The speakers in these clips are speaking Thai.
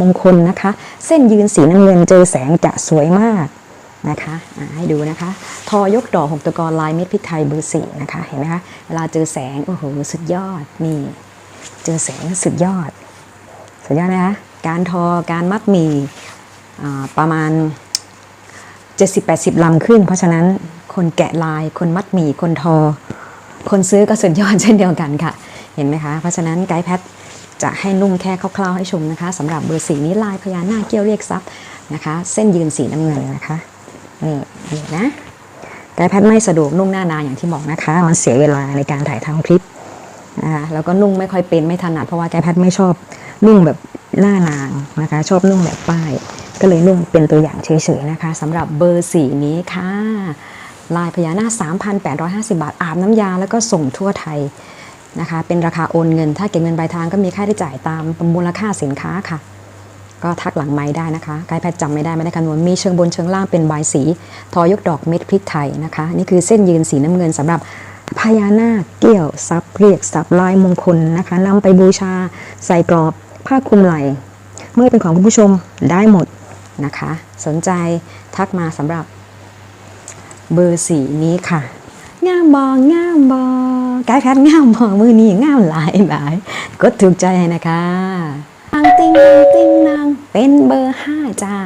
มงคลนะคะ เส้นยืนสีน้ำเงินเจอแสงจะสวยมากนะคะให้ดูนะคะ ทอยกดอกหกตะกอนลายเม็ดพริกไทยเบอร์สี่นะคะเห็นไหมคะเวลาเจอแสงโอ้โหสุดยอดนี่เจอแสงสุดยอด สุดยอดนะคะการทอการมัดหมี่ประมาณ 70-80 ลำขึ้น เพราะฉะนั้นคนแกะลายคนมัดหมี่คนทอ คนซื้อก็สุดยอดเช่นเดียวกันค่ะ เห็นไหมคะ เพราะฉะนั้นไกด์แพท จะให้นุ่งแค่คร่าวๆให้ชมนะคะสำหรับเบอร์สีนี้ลายพญานาคเกี้ยวเรียกทรัพย์นะคะ เส้นยืนสีน้ำเงินนะคะนี่นี่นะไกด์แพทไม่สะดวกนุ่งหน้านานอย่างที่บอกนะคะ มันเสียเวลาในการถ่ายทำคลิปนะคะแล้วก็นุ่งไม่ค่อยเป็นไม่ถนัดเพราะว่าไกด์แพทไม่ชอบนุ่งแบบหน้านางนะคะ ชอบนุ่งแบบป้าย ก็เลยนุ่งเป็นตัวอย่างเฉยๆนะคะสำหรับเบอร์สีนี้ค่ะลายพญานาค3,850 บาทอาบน้ำยาแล้วก็ส่งทั่วไทย นะคะ เป็นราคาโอนเงิน ถ้าเก็บเงินปลายทางก็มีค่าใช้จ่ายตามมูลค่าสินค้าค่ะ ก็ทักหลังไม้ได้นะคะกด์แพทย์จำไม่ได้ไม่ได้คำนวณมีเชิงบนเชิงล่างเป็นใบสี ทอยกดอกเม็ดพริกไทยนะคะ นี่คือเส้นยืนสีน้ำเงินสำหรับพญานาคเกี้ยวซับเรียกซับลายมงคลนะคะนำไปบูชาใส่กรอบผ้าคลุมไหล่เมื่อเป็นของคุณผู้ชมได้หมดนะคะ สนใจทักมาสำหรับเบอร์สีนี้ค่ะ งามบองามบอ กายแพทงามบอมือนี้งามหลายหลายกดถูกใจนะคะอังติงอังติงนางเป็นเบอร์ห้าจ้า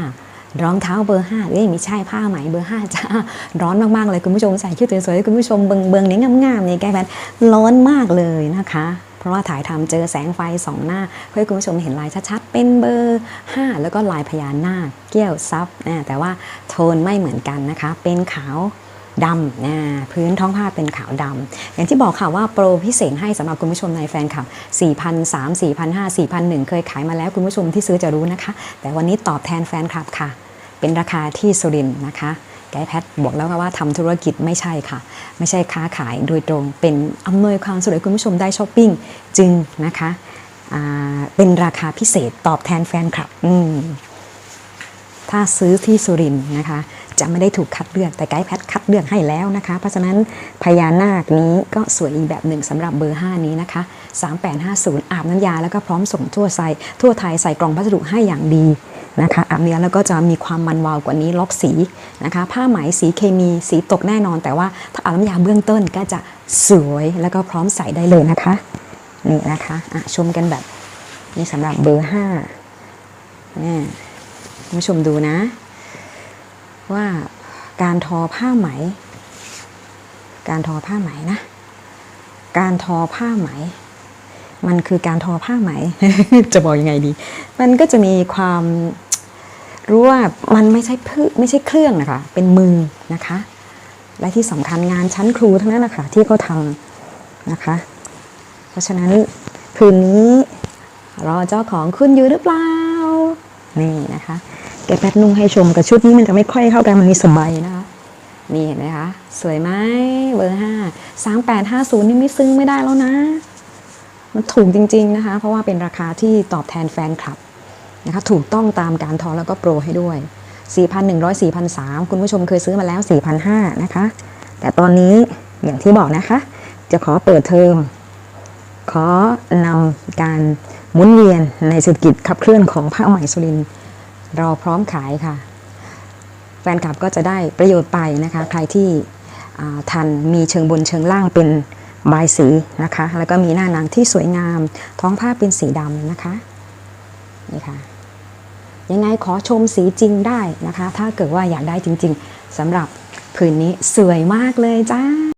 รองเท้าเบอร์ห้าเอ้ยไม่ใช่ผ้าไหมเบอร์ห้าจ้าร้อนมากๆเลยคุณผู้ชมใส่ชุดสวยๆคุณผู้ชมเบิงเบิงนี้งามๆนี่แกายแพทร้อนมากเลยนะคะ เพราะว่าถ่ายทำเจอแสงไฟสองหน้า เพื่อให้คุณผู้ชมเห็นลายชัดๆ เป็นเบอร์ 5 แล้วก็ลายพญานาคเกี้ยวซับนะแต่ว่าโทนไม่เหมือนกันนะคะ เป็นขาว ดำนะพื้นท้องผ้าเป็นขาวดำอย่างที่บอกค่ะว่าโปรพิเศษให้สำหรับคุณผู้ชมในแฟนคลับ4,300 4,500 4,100เคยขายมาแล้วคุณผู้ชมที่ซื้อจะรู้นะคะ แต่วันนี้ตอบแทนแฟนคลับค่ะ เป็นราคาที่สุรินนะคะไกด์แพทบอกแล้วค่ะว่าทำธุรกิจไม่ใช่ค่ะ ไม่ใช่ค้าขายโดยตรงเป็นอำนวยความสะดวกคุณผู้ชมได้ช้อปปิ้งจึงนะคะเป็นราคาพิเศษตอบแทนแฟนคลับถ้าซื้อที่สุรินนะคะ จะไม่ได้ถูกคัดเลือกแต่ไกด์แพทคัดเลือกให้แล้วนะคะ เพราะฉะนั้นพญานาคนี้ก็สวยอีกแบบหนึ่งสำหรับเบอร์ 5 นี้นะคะ 3850 อาบน้ำยาแล้วก็พร้อมส่งทั่วไซทั่วไทยใส่กล่องพัสดุให้อย่างดีนะคะอาบเนี้ยแล้วก็จะมีความมันวาวกว่านี้ล็อกสีนะคะ ผ้าไหมสีเคมีสีตกแน่นอน แต่ว่าถ้าอาบน้ำยาเบื้องต้นก็จะสวยแล้วก็พร้อมใส่ได้เลยนะคะนี่นะคะะชมกันแบบนี่สำหรับเบอร์5นี่ผู้ชมดูนะ ว่าการทอผ้าไหม การทอผ้าไหมนะ การทอผ้าไหม มันคือการทอผ้าไหม จะบอกยังไงดี มันก็จะมีความรู้ว่ามันไม่ใช่พืไม่ใช่เครื่องนะคะ เป็นมือนะคะ และที่สำคัญงานชั้นครูทั้งนั้นนะคะที่เขาทำนะคะ เพราะฉะนั้นคืนนี้รอเจ้าของคุณอยู่หรือเปล่า นี่นะคะ แกแป๊บนุ่งให้ชมกับชุดนี้มันจะไม่ค่อยเข้ากันมันมีสบายนะคะนี่เห็นไหมคะ สวยไหมเบอร์ห้าสามแปดห้าศูนย์นี่ไม่ซึ้งไม่ได้แล้วนะ มันถูกจริง ๆนะคะ เพราะว่าเป็นราคาที่ตอบแทนแฟนคลับนะคะถูกต้องตามการทอแล้วก็โปรให้ด้วย 4,100 4,300คุณผู้ชมเคยซื้อมาแล้ว 4,500นะคะ แต่ตอนนี้อย่างที่บอกนะคะ จะขอเปิดเทอม ขอนำการหมุนเวียนในเศรษฐกิจขับเคลื่อนของผ้าไหม่สุรินทร์ เราพร้อมขายค่ะ แฟนคลับก็จะได้ประโยชน์ไปนะคะ ใครที่ทันมีเชิงบนเชิงล่างเป็นบายสีนะคะ แล้วก็มีหน้าหนังที่สวยงาม ท้องผ้าเป็นสีดำนะคะ นี่ค่ะ ยังไงขอชมสีจริงได้นะคะ ถ้าเกิดว่าอยากได้จริง ๆสำหรับผืนนี้สวยมากเลยจ้า